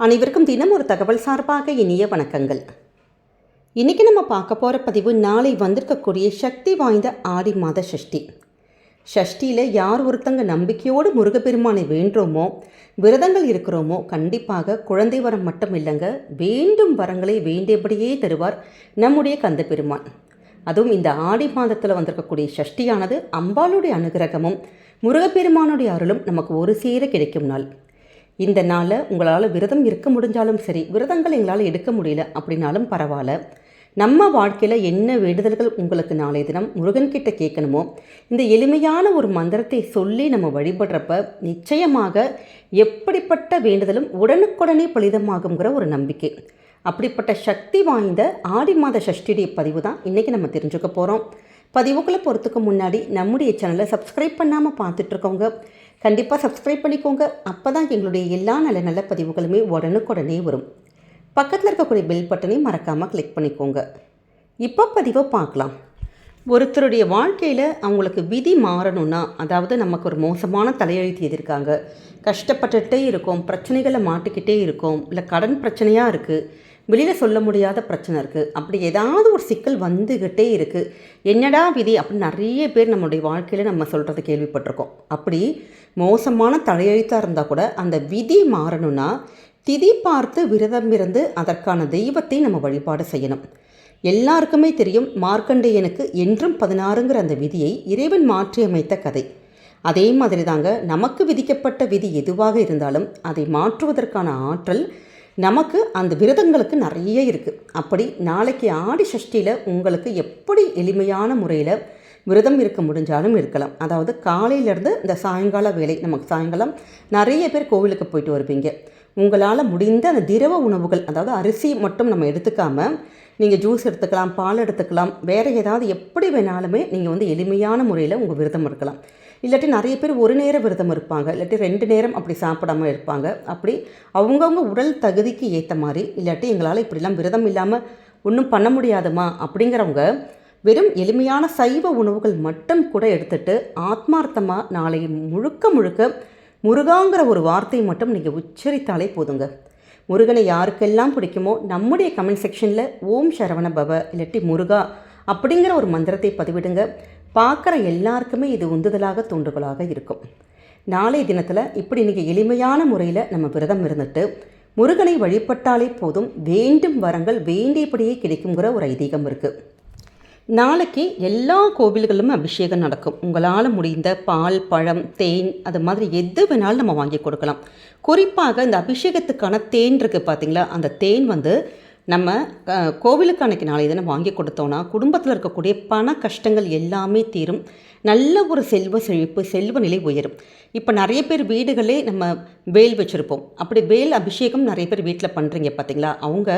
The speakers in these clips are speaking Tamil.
அனைவருக்கும் தினம் ஒரு தகவல் சார்பாக இனிய வணக்கங்கள். இன்றைக்கி நம்ம பார்க்க போகிற பதிவு நாளை வந்திருக்கக்கூடிய சக்தி வாய்ந்த ஆடி மாத சஷ்டி சஷ்டியில் யார் ஒருத்தங்க நம்பிக்கையோடு முருகப்பெருமானை வேண்டுறோமோ விரதங்கள் இருக்கிறோமோ கண்டிப்பாக குழந்தை வரம் மட்டும் இல்லைங்க வேண்டும் வரங்களை வேண்டியபடியே தருவார் நம்முடைய கந்த பெருமான் அதுவும் இந்த ஆடி மாதத்தில் வந்திருக்கக்கூடிய சஷ்டியானது அம்பாளுடைய அனுகிரகமும் முருகப்பெருமானுடைய அருளும் நமக்கு ஒரு சேர கிடைக்கும் நாள். இந்த நாளில் உங்களால் விரதம் இருக்க முடிஞ்சாலும் சரி விரதங்கள் எங்களால் எடுக்க முடியல அப்படின்னாலும் பரவாயில்ல. நம்ம வாழ்க்கையில் என்ன வேண்டுதல்கள் உங்களுக்கு நாளைய தினம் முருகன்கிட்ட கேட்கணுமோ இந்த எளிமையான ஒரு மந்திரத்தை சொல்லி நம்ம வழிபடுறப்ப நிச்சயமாக எப்படிப்பட்ட வேண்டுதலும் உடனுக்குடனே பலிதமாகுங்கிற ஒரு நம்பிக்கை. அப்படிப்பட்ட சக்தி வாய்ந்த ஆடி மாத சஷ்டியுடைய பதிவு தான் இன்றைக்கி நம்ம தெரிஞ்சுக்க போகிறோம் பதிவுக்குள்ளே போகிறதுக்கு முன்னாடி நம்முடைய சேனலை சப்ஸ்கிரைப் பண்ணாமல் பார்த்துட்ருக்கோங்க. கண்டிப்பாக சப்ஸ்கிரைப் பண்ணிக்கோங்க. அப்போ தான் எங்களுடைய எல்லா நல்ல நல்ல பதிவுகளுமே உடனுக்குடனே வரும். பக்கத்தில் இருக்கக்கூடிய பெல் பட்டனையும் மறக்காமல் கிளிக் பண்ணிக்கோங்க. இப்போ பதிவை பார்க்கலாம். ஒருத்தருடைய வாழ்க்கையில் அவங்களுக்கு விதி மாறணும்னா அதாவது நமக்கு ஒரு மோசமான தலையெழுத்து எதிர்க்காங்க கஷ்டப்பட்டுகிட்டே இருக்கோம் பிரச்சனைகளை மாட்டிக்கிட்டே இருக்கோம் இல்லை கடன் பிரச்சனையாக இருக்குது வெளியில் சொல்ல முடியாத பிரச்சனை இருக்குது அப்படி ஏதாவது ஒரு சிக்கல் வந்துக்கிட்டே இருக்குது என்னடா விதி அப்படின்னு நிறைய பேர் நம்மளுடைய வாழ்க்கையில் நம்ம சொல்கிறத கேள்விப்பட்டிருக்கோம். அப்படி மோசமான தலையெழுத்தாக இருந்தால் கூட அந்த விதி மாறணும்னா திதி பார்த்து விரதம் இருந்து அதற்கான தெய்வத்தை நம்ம வழிபாடு செய்யணும். எல்லாருக்குமே தெரியும் மார்க்கண்டேயனுக்கு என்றும் பதினாறுங்கிற அந்த விதியை இறைவன் மாற்றியமைத்த கதை. அதே மாதிரி தாங்க நமக்கு விதிக்கப்பட்ட விதி எதுவாக இருந்தாலும் அதை மாற்றுவதற்கான ஆற்றல் நமக்கு அந்த விரதங்களுக்கு நிறைய இருக்குது அப்படி நாளைக்கு ஆடி சஷ்டியில் உங்களுக்கு எப்படி எளிமையான முறையில் விரதம் இருக்க முடிஞ்சாலும் இருக்கலாம். அதாவது காலையிலேருந்து இந்த சாயங்கால வேலை நமக்கு சாயங்காலம் நிறைய பேர் கோவிலுக்கு போயிட்டு வருவீங்க. உங்களால் முடிந்த அந்த திரவ உணவுகள் அதாவது அரிசி மட்டும் நம்ம எடுத்துக்காமல் நீங்கள் ஜூஸ் எடுத்துக்கலாம் பால் எடுத்துக்கலாம் வேறு ஏதாவது எப்படி வேணாலுமே நீங்கள் வந்து எளிமையான முறையில் உங்கள் விரதம் இருக்கலாம். இல்லாட்டி நிறைய பேர் ஒரு நேரம் விரதம் இருப்பாங்க. இல்லாட்டி ரெண்டு நேரம் அப்படி சாப்பிடாம இருப்பாங்க. அப்படி அவங்கவுங்க உடல் தகுதிக்கு ஏற்ற மாதிரி இல்லாட்டி எங்களால் இப்படிலாம் விரதம் இல்லாமல் ஒன்றும் பண்ண முடியாதுமா அப்படிங்கிறவங்க வெறும் எளிமையான சைவ உணவுகள் மட்டும் கூட எடுத்துட்டு ஆத்மார்த்தமாக நாளை முழுக்க முழுக்க முருகாங்கிற ஒரு வார்த்தையை மட்டும் நீங்கள் உச்சரித்தாலே போதுங்க. முருகனை யாருக்கெல்லாம் பிடிக்குமோ நம்முடைய கமெண்ட் செக்ஷனில் ஓம் சரவண பவ இல்லாட்டி முருகா அப்படிங்கிற ஒரு மந்திரத்தை பதிவிடுங்க. பார்க்குற எல்லாருக்குமே இது உந்துதலாக தூண்டுகோலாக இருக்கும். நாளைய தினத்தில் இப்படி நீங்கள் எளிமையான முறையில் நம்ம விரதம் இருந்துட்டு முருகனை வழிபட்டாலே போதும் வேண்டும் வரங்கள் வேண்டியபடியே கிடைக்குங்கிற ஒரு ஐதீகம் இருக்குது நாளைக்கு எல்லா கோவில்களிலும் அபிஷேகம் நடக்கும். உங்களால் முடிந்த பால் பழம் தேன் அது மாதிரி எது வேணாலும் நம்ம வாங்கி கொடுக்கலாம். குறிப்பாக இந்த அபிஷேகத்துக்கான தேன் இருக்குது பார்த்தீங்களா அந்த தேன் வந்து நம்ம கோவிலுக்கு அன்றைக்கி நாளை தினம் வாங்கி கொடுத்தோன்னா குடும்பத்தில் இருக்கக்கூடிய பண கஷ்டங்கள் எல்லாமே தீரும். நல்ல ஒரு செல்வ செழிப்பு செல்வ நிலை உயரும். இப்போ நிறைய பேர் வீடுகளே நம்ம வேல் வச்சுருப்போம். அப்படி வேல் அபிஷேகம் நிறைய பேர் வீட்டில் பண்ணுறீங்க பார்த்தீங்களா அவங்க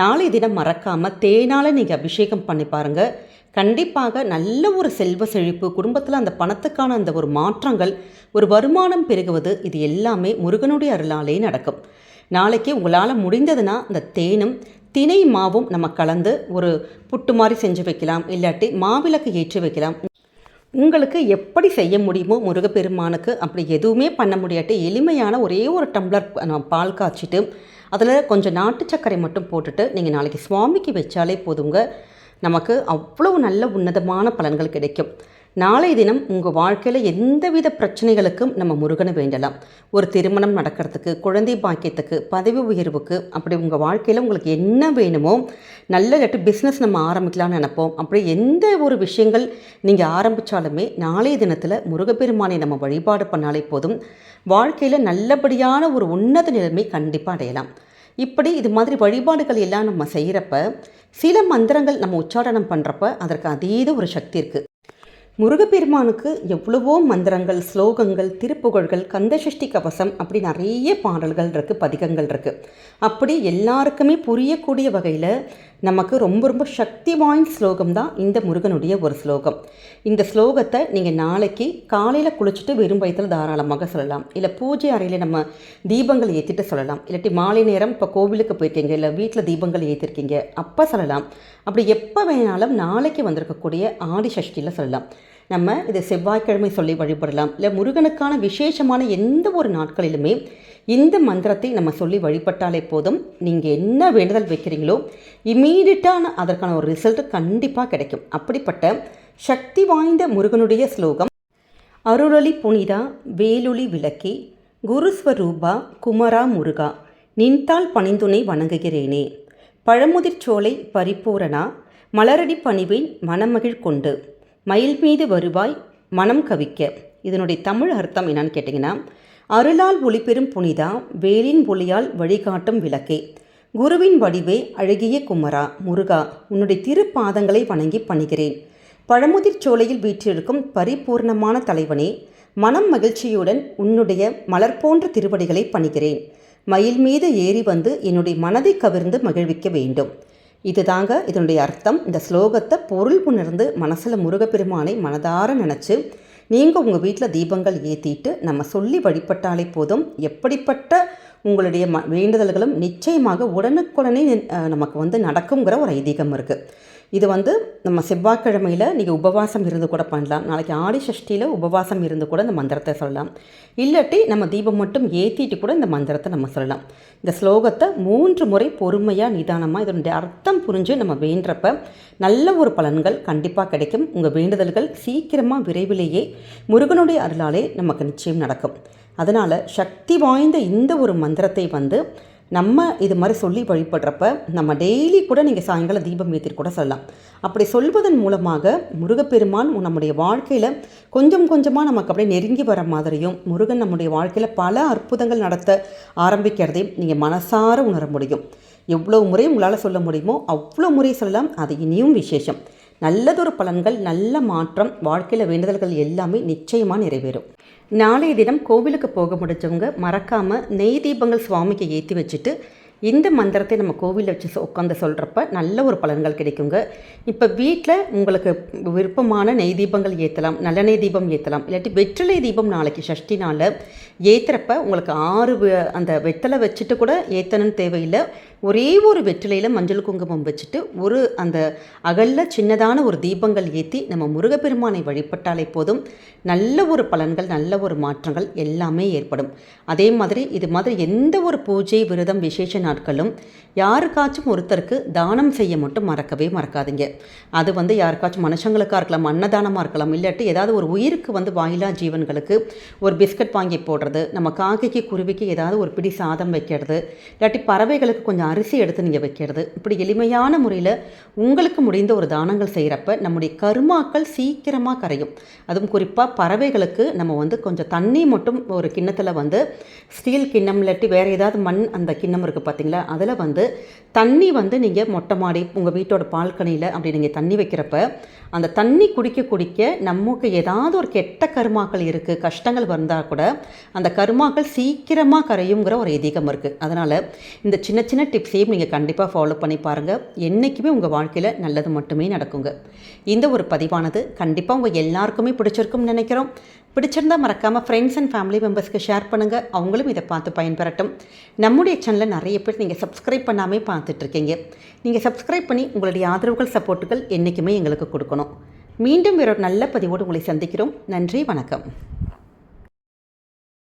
நாளை தினம் மறக்காமல் தேனால் நீங்கள் அபிஷேகம் பண்ணி பாருங்கள் கண்டிப்பாக நல்ல ஒரு செல்வ செழிப்பு குடும்பத்தில் அந்த பணத்துக்கான அந்த ஒரு மாற்றங்கள் ஒரு வருமானம் பெருகுவது இது எல்லாமே முருகனுடைய அருளாலே நடக்கும். நாளைக்கு உங்களால் முடிந்ததுன்னா அந்த தேனும் தினை மாவும் நம்ம கலந்து ஒரு புட்டு மாதிரி செஞ்சு வைக்கலாம் இல்லாட்டி மாவிளக்கு ஏற்றி வைக்கலாம். உங்களுக்கு எப்படி செய்ய முடியுமோ முருகப்பெருமானுக்கு அப்படி எதுவுமே பண்ண முடியாட்டி எளிமையான ஒரே ஒரு டம்ளர் பால் காய்ச்சிட்டு அதில் கொஞ்சம் நாட்டு சர்க்கரை மட்டும் போட்டுட்டு நீங்கள் நாளைக்கு சுவாமிக்கு வச்சாலே போதுங்க. நமக்கு அவ்வளவு நல்ல உன்னதமான பலன்கள் கிடைக்கும். நாளை தினம் உங்கள் வாழ்க்கையில் எந்தவித பிரச்சனைகளுக்கும் நம்ம முருகனை வேண்டலாம். ஒரு திருமணம் நடக்கிறதுக்கு குழந்தை பாக்கியத்துக்கு பதவி உயர்வுக்கு அப்படி உங்கள் வாழ்க்கையில் உங்களுக்கு என்ன வேணுமோ நல்ல இல்லாட்டி பிஸ்னஸ் நம்ம ஆரம்பிக்கலாம்னு நினைப்போம். அப்படி எந்த ஒரு விஷயங்கள் நீங்கள் ஆரம்பித்தாலுமே நாளைய தினத்தில் முருகப்பெருமானை நம்ம வழிபாடு பண்ணாலே போதும். வாழ்க்கையில் நல்லபடியான ஒரு உன்னத நிலைமை கண்டிப்பாக அடையலாம். இப்படி இது மாதிரி வழிபாடுகள் எல்லாம் நம்ம செய்கிறப்ப சில மந்திரங்கள் நம்ம உச்சாரணம் பண்ணுறப்ப அதற்கு அதீத ஒரு சக்தி இருக்குது முருகப்பெருமானுக்கு எவ்வளவோ மந்திரங்கள் ஸ்லோகங்கள் திருப்புகழ்கள் கந்தசஷ்டி கவசம் அப்படி நிறைய பாடல்கள் இருக்குது பதிகங்கள் இருக்குது அப்படி எல்லாருக்குமே புரியக்கூடிய வகையில் நமக்கு ரொம்ப ரொம்ப சக்தி வாய்ந்த ஸ்லோகம் தான் இந்த முருகனுடைய ஒரு ஸ்லோகம். இந்த ஸ்லோகத்தை நீங்கள் நாளைக்கு காலையில் குளிச்சுட்டு வெறும் வயிற்றில் தாராளமாக சொல்லலாம். இல்லை பூஜை அறையில் நம்ம தீபங்கள் ஏற்றிட்டு சொல்லலாம். இல்லாட்டி மாலை நேரம் இப்போ கோவிலுக்கு போயிருக்கீங்க இல்லை வீட்டில் தீபங்கள் ஏற்றிருக்கீங்க அப்போ சொல்லலாம். அப்படி எப்போ வேணாலும் நாளைக்கு வந்திருக்கக்கூடிய ஆடி சஷ்டியில் சொல்லலாம். நம்ம இதை செவ்வாய்க்கிழமை சொல்லி வழிபடலாம். இல்லை முருகனுக்கான விசேஷமான எந்த ஒரு நாட்களிலுமே இந்த மந்திரத்தை நம்ம சொல்லி வழிபட்டாலே போதும். நீங்கள் என்ன வேண்டுதல் வைக்கிறீங்களோ இம்மீடியட்டான அதற்கான ஒரு ரிசல்ட் கண்டிப்பாக கிடைக்கும். அப்படிப்பட்ட சக்தி வாய்ந்த முருகனுடைய ஸ்லோகம் அருளொளி புனிதா வேலுளி விளக்கி குருஸ்வரூபா குமரா முருகா நின்தால் பணிந்துனை வணங்குகிறேனே. பழமுதிர்ச்சோலை பரிபூரணா மலரடி பணிவேன் மனமகிழ் கொண்டு மயில் மீது வருவாய் மனம் கவிக்க. இதனுடைய தமிழ் அர்த்தம் என்னன்னு கேட்டிங்கன்னா அருளால் ஒளிபெறும் புனிதா வேலின் ஒளியால் வழிகாட்டும் விளக்கே. குருவின் வடிவே அழகிய குமரா முருகா உன்னுடைய திருப்பாதங்களை வணங்கி பணிகிறேன். பழமுதிர் சோலையில் வீற்றிருக்கும் பரிபூர்ணமான தலைவனே மனம் மகிழ்ச்சியுடன் உன்னுடைய மலர் போன்ற திருவடிகளை பணிகிறேன். மயில் மீது ஏறி வந்து என்னுடைய மனதை கவிர்ந்து மகிழ்விக்க வேண்டும். இதுதாங்க இதனுடைய அர்த்தம். இந்த ஸ்லோகத்தை பொருள் உணர்ந்து மனசில் முருகப்பெருமானை மனதார நினச்சி நீங்கள் உங்கள் வீட்டில் தீபங்கள் ஏற்றிட்டு நம்ம சொல்லி வழிபட்டாலே போதும். எப்படிப்பட்ட உங்களுடைய ம வேண்டுதல்களும் நிச்சயமாக உடனுக்குடனே நமக்கு வந்து நடக்குங்கிற ஒரு ஐதீகம் இருக்குது இது வந்து நம்ம செவ்வாய்க்கிழமையில் நீங்கள் உபவாசம் இருந்து கூட பண்ணலாம். நாளைக்கு ஆடி சஷ்டியில் உபவாசம் இருந்து கூட இந்த மந்திரத்தை சொல்லலாம். இல்லாட்டி நம்ம தீபம் மட்டும் ஏற்றிட்டு கூட இந்த மந்திரத்தை நம்ம சொல்லலாம். இந்த ஸ்லோகத்தை மூன்று முறை பொறுமையாக நிதானமாக இதனுடைய அர்த்தம் புரிஞ்சு நம்ம வேண்டுறப்ப நல்ல ஒரு பலன்கள் கண்டிப்பாக கிடைக்கும். உங்கள் வேண்டுதல்கள் சீக்கிரமாக விரைவிலேயே முருகனுடைய அருளாலே நமக்கு நிச்சயம் நடக்கும். அதனால் சக்தி வாய்ந்த இந்த ஒரு மந்திரத்தை வந்து நம்ம இது மாதிரி சொல்லி வழிபடுறப்ப நம்ம டெய்லி கூட நீங்கள் சாயங்காலம் தீபம் ஏற்றி கூட சொல்லலாம். அப்படி சொல்வதன் மூலமாக முருகப்பெருமான் நம்முடைய வாழ்க்கையில் கொஞ்சம் கொஞ்சமாக நமக்கு அப்படியே நெருங்கி வர மாதிரியும் முருகன் நம்முடைய வாழ்க்கையில் பல அற்புதங்கள் நடத்த ஆரம்பிக்கிறதையும் நீங்கள் மனசார உணர முடியும். எவ்வளோ முறை உங்களால் சொல்ல முடியுமோ அவ்வளோ முறை சொல்லலாம். அது இனியும் விசேஷம். நல்லதொரு பலன்கள் நல்ல மாற்றம் வாழ்க்கையில் வேண்டுதல்கள் எல்லாமே நிச்சயமாக நிறைவேறும். நாளைய தினம் கோவிலுக்கு போக முடிஞ்சவங்க மறக்காமல் நெய் தீபங்கள் சுவாமிக்கு ஏற்றி வச்சுட்டு இந்த மந்திரத்தை நம்ம கோவிலில் வச்சு உட்காந்து சொல்கிறப்ப நல்ல ஒரு பலன்கள் கிடைக்குங்க. இப்போ வீட்டில் உங்களுக்கு விருப்பமான நெய் தீபங்கள் ஏற்றலாம் நல்லெண்ணெய் தீபம் ஏற்றலாம் இல்லாட்டி வெற்றிலை தீபம் நாளைக்கு சஷ்டி நாளில் ஏற்றுறப்ப உங்களுக்கு ஆறு அந்த வெத்தலை வச்சுட்டு கூட ஏற்றணும்னு தேவையில்லை. ஒரே ஒரு வெற்றிலையில் மஞ்சள் குங்குமம் வச்சுட்டு ஒரு அந்த அகல்ல சின்னதான ஒரு தீபங்கள் ஏற்றி நம்ம முருகப்பெருமானை வழிபட்டாலே போதும். நல்ல ஒரு பலன்கள் நல்ல ஒரு மாற்றங்கள் எல்லாமே ஏற்படும். அதே மாதிரி இது மாதிரி எந்த ஒரு பூஜை விரதம் விசேஷ நாட்களும் யாருக்காச்சும் ஒருத்தருக்கு தானம் செய்ய மட்டும் மறக்கவே மறக்காதீங்க. அது வந்து யாருக்காச்சும் மனுஷங்களுக்காக இருக்கலாம் அன்னதானமாக இருக்கலாம் இல்லாட்டி ஏதாவது ஒரு உயிருக்கு வந்து வாயிலா ஜீவன்களுக்கு ஒரு பிஸ்கட் வாங்கி போடுறது நம்ம காக்கைக்கு குருவிக்கு ஏதாவது ஒரு பிடி சாதம் வைக்கிறது இல்லாட்டி பறவைகளுக்கு கொஞ்சம் அரிசி எடுத்து நீங்கள் வைக்கிறது. இப்படி எளிமையான முறையில் உங்களுக்கு முடிந்த ஒரு தானங்கள் செய்கிறப்ப நம்முடைய கருமாக்கள் சீக்கிரமாக கரையும். அதுவும் குறிப்பாக பறவைகளுக்கு நம்ம வந்து கொஞ்சம் தண்ணி மட்டும் ஒரு கிண்ணத்தில் வந்து ஸ்டீல் கிண்ணம் இல்லாட்டி வேறு ஏதாவது மண் அந்த கிண்ணம் இருக்குது பார்த்தீங்களா அதில் வந்து தண்ணி வந்து நீங்கள் மொட்டை மாடி உங்கள் வீட்டோட பால்கனியில் அப்படி நீங்கள் தண்ணி வைக்கிறப்ப அந்த தண்ணி குடிக்க குடிக்க நமக்கு ஏதாவது ஒரு கெட்ட கருமாக்கள் இருக்குது கஷ்டங்கள் வந்தால் கூட அந்த கருமாக்கள் சீக்கிரமாக கரையுங்கிற ஒரு இதீகம் இருக்குது அதனால் இந்த சின்ன சின்ன டிப்ஸையும் நீங்கள் கண்டிப்பாக ஃபாலோ பண்ணி பாருங்கள் என்றைக்குமே உங்கள் வாழ்க்கையில் நல்லது மட்டுமே நடக்குங்க. இந்த ஒரு பதிவானது கண்டிப்பாக உங்கள் எல்லாருக்குமே பிடிச்சிருக்கும்னு நினைக்கிறோம். பிடிச்சிருந்தா மறக்காமல் ஃப்ரெண்ட்ஸ் அண்ட் ஃபேமிலி மெம்பர்ஸ்க்கு ஷேர் பண்ணுங்கள் அவங்களும் இதை பார்த்து பயன்பெறட்டும். நம்முடைய சேனலில் நிறைய பேர் நீங்கள் சப்ஸ்கிரைப் பண்ணாமே பார்த்துட்ருக்கீங்க நீங்கள் சப்ஸ்கிரைப் பண்ணி உங்களுடைய ஆதரவுகள் சப்போர்ட்டுகள் என்றைக்குமே எங்களுக்கு கொடுக்கணும். மீண்டும் வேறொரு நல்ல பதிவோடு உங்களை சந்திக்கிறோம். நன்றி வணக்கம்.